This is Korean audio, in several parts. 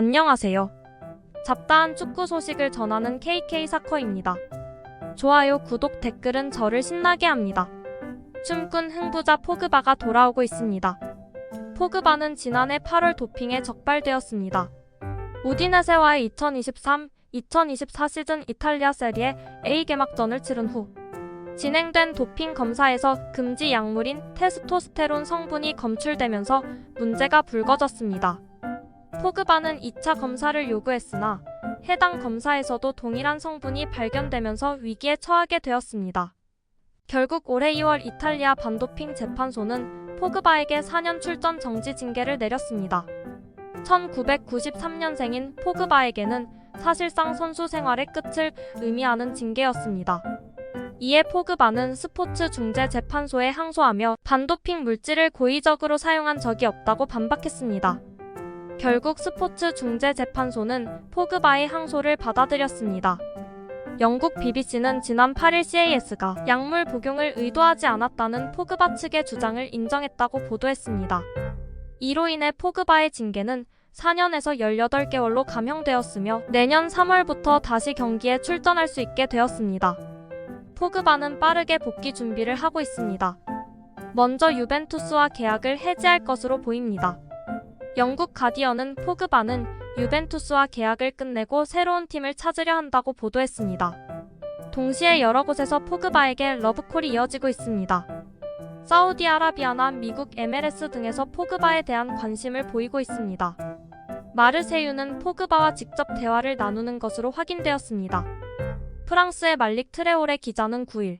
안녕하세요. 잡다한 축구 소식을 전하는 KK 사커입니다. 좋아요, 구독, 댓글은 저를 신나게 합니다. 춤꾼 흥부자 포그바가 돌아오고 있습니다. 포그바는 지난해 8월 도핑에 적발되었습니다. 우디네세와의 2023-2024 시즌 이탈리아 세리에 A 개막전을 치른 후 진행된 도핑 검사에서 금지 약물인 테스토스테론 성분이 검출되면서 문제가 불거졌습니다. 포그바는 2차 검사를 요구했으나 해당 검사에서도 동일한 성분이 발견되면서 위기에 처하게 되었습니다. 결국 올해 2월 이탈리아 반도핑 재판소는 포그바에게 4년 출전 정지 징계를 내렸습니다. 1993년생인 포그바에게는 사실상 선수 생활의 끝을 의미하는 징계였습니다. 이에 포그바는 스포츠 중재 재판소에 항소하며 반도핑 물질을 고의적으로 사용한 적이 없다고 반박했습니다. 결국 스포츠 중재 재판소는 포그바의 항소를 받아들였습니다. 영국 BBC는 지난 8일 CAS가 약물 복용을 의도하지 않았다는 포그바 측의 주장을 인정했다고 보도했습니다. 이로 인해 포그바의 징계는 4년에서 18개월로 감형되었으며 내년 3월부터 다시 경기에 출전할 수 있게 되었습니다. 포그바는 빠르게 복귀 준비를 하고 있습니다. 먼저 유벤투스와 계약을 해지할 것으로 보입니다. 영국 가디언은 포그바는 유벤투스와 계약을 끝내고 새로운 팀을 찾으려 한다고 보도했습니다. 동시에 여러 곳에서 포그바에게 러브콜이 이어지고 있습니다. 사우디아라비아나 미국 MLS 등에서 포그바에 대한 관심을 보이고 있습니다. 마르세유는 포그바와 직접 대화를 나누는 것으로 확인되었습니다. 프랑스의 말릭 트레오레 기자는 9일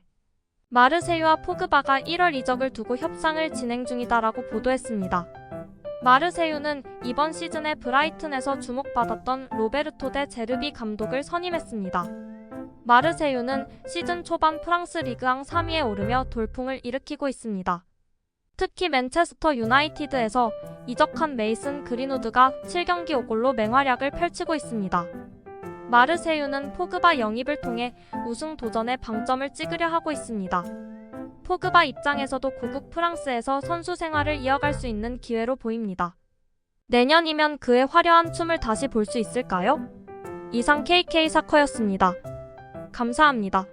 마르세유와 포그바가 1월 이적을 두고 협상을 진행 중이다라고 보도했습니다. 마르세유는 이번 시즌에 브라이튼에서 주목받았던 로베르토 데 제르비 감독을 선임했습니다. 마르세유는 시즌 초반 프랑스 리그앙 3위에 오르며 돌풍을 일으키고 있습니다. 특히 맨체스터 유나이티드에서 이적한 메이슨 그린우드가 7경기 5골로 맹활약을 펼치고 있습니다. 마르세유는 포그바 영입을 통해 우승 도전에 방점을 찍으려 하고 있습니다. 포그바 입장에서도 고국 프랑스에서 선수 생활을 이어갈 수 있는 기회로 보입니다. 내년이면 그의 화려한 춤을 다시 볼 수 있을까요? 이상 KK 사커였습니다. 감사합니다.